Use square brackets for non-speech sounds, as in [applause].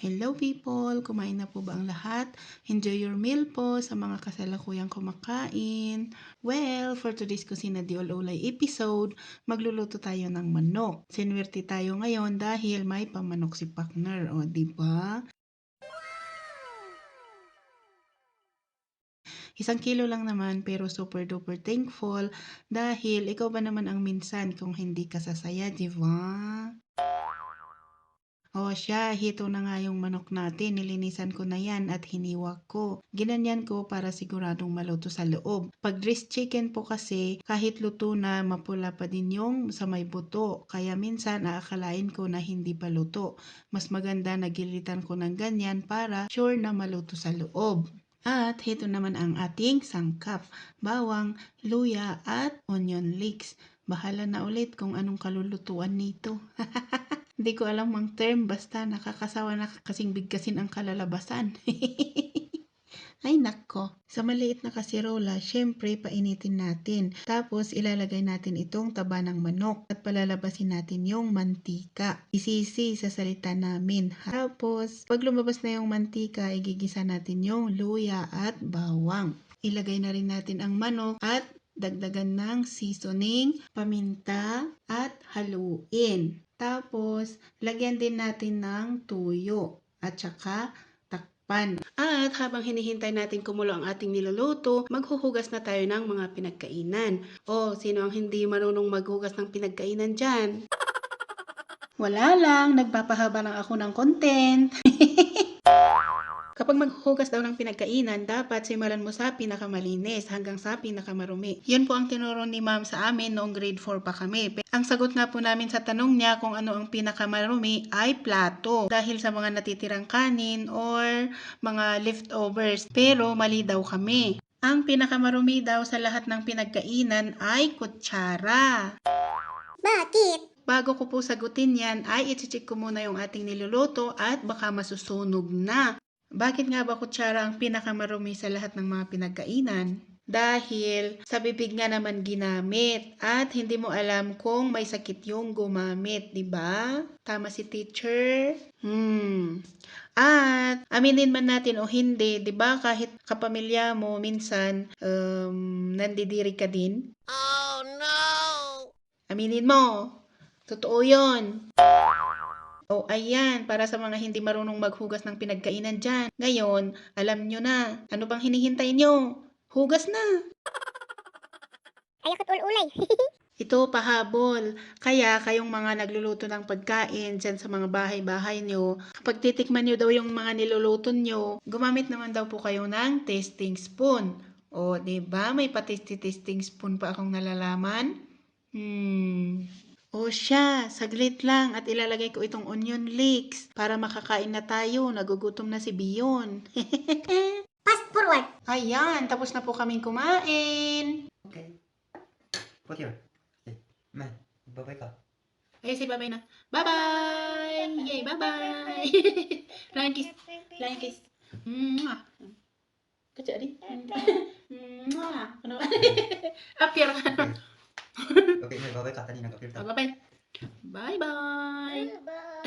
Hello people! Kumain na po ba ang lahat? Enjoy your meal po sa mga kasalukuyang kumakain. Well, for today's Kusina Di Ololay episode, magluluto tayo ng manok. Sinwerte tayo ngayon dahil may pamanok si partner. O, ba? Isang kilo lang naman pero super duper thankful dahil ikaw ba naman ang minsan kung hindi ka sasaya, di ba? O siya, hito na nga yung manok natin. Nilinisan ko na yan at hiniwak ko. Ginanyan ko para siguradong maluto sa loob. Pag dressed chicken po kasi, kahit luto na, mapula pa din yung sa may buto. Kaya minsan, aakalain ko na hindi pa luto. Mas maganda na gilitan ko ng ganyan para sure na maluto sa loob. At hito naman ang ating sangkap. Bawang, luya at onion leeks. Bahala na ulit kung anong kalulutuan nito. [laughs] Hindi ko alam ang term, basta nakakasawa na kasing bigkasin ang kalalabasan. [laughs] Ay nako, sa maliit na kasirola, syempre painitin natin. Tapos ilalagay natin itong taba ng manok at palalabasin natin yung mantika. Isisi sa salita namin. Tapos, pag lumabas na yung mantika, igigisa natin yung luya at bawang. Ilagay na rin natin ang manok at dagdagan ng seasoning, paminta, at haluin. Tapos, lagyan din natin ng tuyo at saka takpan. At habang hinihintay natin kumulo ang ating niluluto, maghuhugas na tayo ng mga pinagkainan. O, sino ang hindi marunong maghugas ng pinagkainan dyan? Wala lang, nagpapahaba lang ako ng content. [laughs] Kapag maghuhugas daw ng pinagkainan, dapat simulan mo sa pinakamalinis hanggang sa pinakamarumi. Yun po ang tinuro ni ma'am sa amin noong grade 4 pa kami. Ang sagot nga po namin sa tanong niya kung ano ang pinakamarumi ay plato. Dahil sa mga natitirang kanin or mga leftovers. Pero mali daw kami. Ang pinakamarumi daw sa lahat ng pinagkainan ay kutsara. Bakit? Bago ko po sagutin yan, ay ichichik ko muna yung ating niluluto at baka masusunog na. Bakit nga ba kutsara ang pinakamarumi sa lahat ng mga pinagkainan? Dahil sa bibig nga naman ginamit at hindi mo alam kung may sakit yung gumamit, di ba? Tama si teacher? Hmm. At aminin man natin o hindi, di ba kahit kapamilya mo minsan um, nandidiri ka din? Oh no! Aminin mo. Totoo yon. O ayan, para sa mga hindi marunong maghugas ng pinagkainan dyan. Ngayon, alam nyo na. Ano bang hinihintay nyo? Hugas na. Ayakot ululay. [laughs] Ito pahabol. Kaya kayong mga nagluluto ng pagkain dyan sa mga bahay-bahay nyo, kapag titikman nyo daw yung mga niluluto nyo, gumamit naman daw po kayo ng tasting spoon. O, di ba May patisty-tasting spoon pa akong nalalaman? Hmm. O siya, saglit lang at ilalagay ko itong onion leeks para makakain na tayo. Nagugutom na si Bion. [laughs] Fast forward. Ayan, tapos na po kaming kumain. Okay. Put here. Okay. Man, babay ka. Ay, say bye-bye na. Bye-bye! Yay, bye-bye! [laughs] Flying kiss. Flying kiss. Mwah! Kacau di. [laughs] Mwah! Ano? Appear ka. Okay, may babay ka. Kanina ka-clear ka. Bye-bye. Bye-bye! Bye.